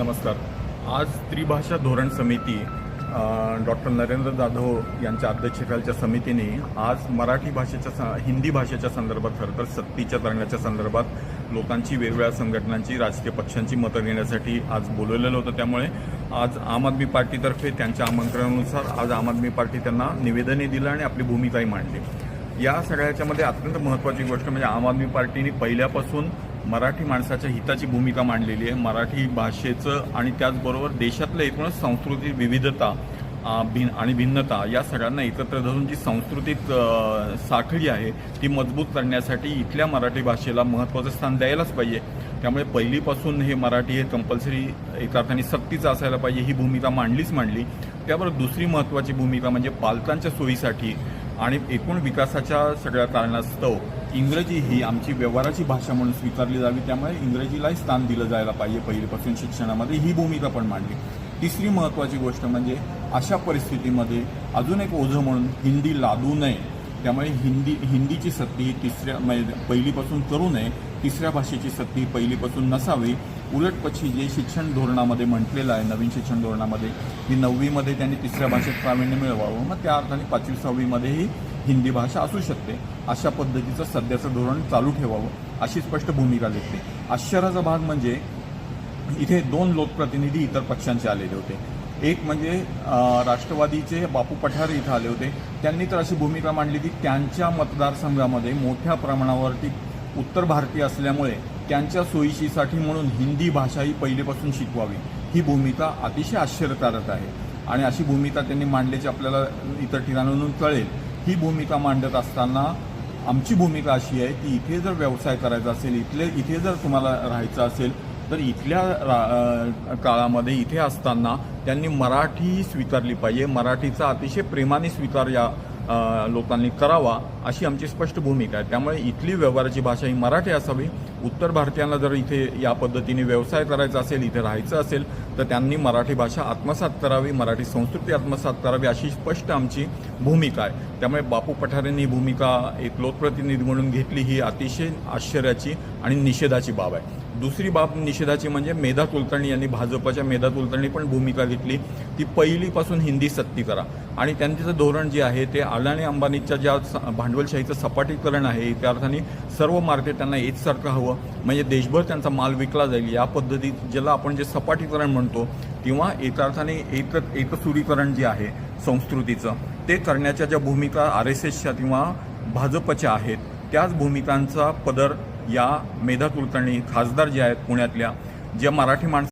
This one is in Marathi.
नमस्कार. आज त्रिभाषा धोरण समिती डॉक्टर नरेंद्र जाधव यांच्या अध्यक्षतेखालच्या समितीने आज मराठी भाषेच्या हिंदी भाषेच्या संदर्भात खरं तर सक्तीच्या तरण्याच्या संदर्भात लोकांची वेगवेगळ्या संघटनांची राजकीय पक्षांची मतं घेण्यासाठी आज बोलवलेलं होतं. त्यामुळे आज आम आदमी पार्टीतर्फे त्यांच्या आमंत्रणानुसार आज आम आदमी पार्टी त्यांना निवेदनही दिलं आणि आपली भूमिकाही मांडली. या सगळ्याच्यामध्ये अत्यंत महत्त्वाची गोष्ट म्हणजे आम आदमी पार्टीने पहिल्यापासून मराठी माणसाच्या हिताची भूमिका मांडलेली आहे. मराठी भाषेचं आणि त्याचबरोबर देशातलं एकूणच सांस्कृतिक विविधता भिन आणि भिन्नता या सगळ्यांना एकत्र धरून जी सांस्कृतिक साखळी आहे ती मजबूत करण्यासाठी इथल्या मराठी भाषेला महत्त्वाचं स्थान द्यायलाच पाहिजे. त्यामुळे पहिलीपासून हे मराठी हे कंपल्सरी एका अर्थाने सक्तीचं असायला पाहिजे ही भूमिका मांडलीच मांडली. त्याबरोबर दुसरी महत्त्वाची भूमिका म्हणजे पालकांच्या सोयीसाठी आणि एकूण विकासाच्या सगळ्या कारणास्तव इंग्रजी ही आमची व्यवहाराची भाषा म्हणून स्वीकारली जावी त्यामुळे इंग्रजीलाही स्थान दिलं जायला पाहिजे पहिलीपासून शिक्षणामध्ये ही भूमिका पण मांडली. तिसरी महत्त्वाची गोष्ट म्हणजे अशा परिस्थितीमध्ये अजून एक ओझं म्हणून हिंदी लादू नये. त्यामुळे हिंदी हिंदीची सक्ती ही तिसऱ्या म्हणजे पहिलीपासून करू नये तिसऱ्या भाषेची सक्ती पहिलीपासून नसावी. उलटपक्षी जे शिक्षण धोरणामध्ये म्हटलेलं आहे नवीन शिक्षण धोरणामध्ये की नववीमध्ये त्यांनी तिसऱ्या भाषेत प्रावीण्य मिळवावं मग त्या अर्थाने पाचवी सहावीमध्येही हिंदी भाषा असू शकते. अशा पद्धतीचं सध्याचं धोरण चालू ठेवावं अशी स्पष्ट भूमिका घेतली. आश्चर्याचा भाग म्हणजे इथे दोन लोकप्रतिनिधी इतर पक्षांचे आलेले होते. एक म्हणजे राष्ट्रवादीचे बापू पठार इथं आले होते. त्यांनी तर अशी भूमिका मांडली की त्यांच्या मतदारसंघामध्ये मोठ्या प्रमाणावरती उत्तर भारतीय असल्यामुळे त्यांच्या सोयीशीसाठी म्हणून हिंदी भाषा ही पहिलेपासून शिकवावी. ही भूमिका अतिशय आश्चर्यकारक आहे. आणि अशी भूमिका त्यांनी मांडल्याची आपल्याला इतर ठिकाणांहून कळेल. ही भूमिका मांडत असताना आमची भूमिका अशी आहे की इथे जर व्यवसाय करायचा असेल इथले इथे जर तुम्हाला राहायचं असेल तर इथल्या रा- काळामध्ये इथे असताना त्यांनी मराठी स्वीकारली पाहिजे. मराठीचा अतिशय प्रेमाने स्वीकार या लोकांनी करावा अशी आमची स्पष्ट भूमिका आहे. त्यामुळे इथली व्यवहाराची भाषा ही मराठी असावी. उत्तर भारतीयांना जर इथे या पद्धतीने व्यवसाय करायचा असेल इथे राहायचं असेल तर त्यांनी मराठी भाषा आत्मसात करावी मराठी संस्कृती आत्मसात करावी अशी स्पष्ट आमची भूमिका आहे. त्यामुळे बापू पठारेंनी ही भूमिका एक लोकप्रतिनिधी म्हणून घेतली ही अतिशय आश्चर्याची आणि निषेधाची बाब आहे. दुसरी बाब निषेधाची म्हणजे मेधा कुलकर्णी यांनी भाजपच्या मेधा कुलकर्णी पण भूमिका घेतली. ती पहिलीपासून हिंदी सक्ती करा. आणि त्यांचं धोरण जे आहे ते अडाणी अंबानीच्या ज्या स- भांडवलशाहीचं सपाटीकरण आहे त्या अर्थाने सर्व मार्केट त्यांना एकसारखं हवं. म्हणजे देशभर त्यांचा माल विकला जाईल या पद्धतीत ज्याला आपण जे सपाटीकरण म्हणतो किंवा एका अर्थाने एक एकसुरीकरण जे आहे संस्कृतीचं. ते करण्याच्या ज्या भूमिका आर एस एसच्या किंवा भाजपच्या आहेत त्याच भूमिकांचा पदर या मेधा कुलकर्णी खासदार जे आहेत पुण्यातल्या ज्या मराठी माणसं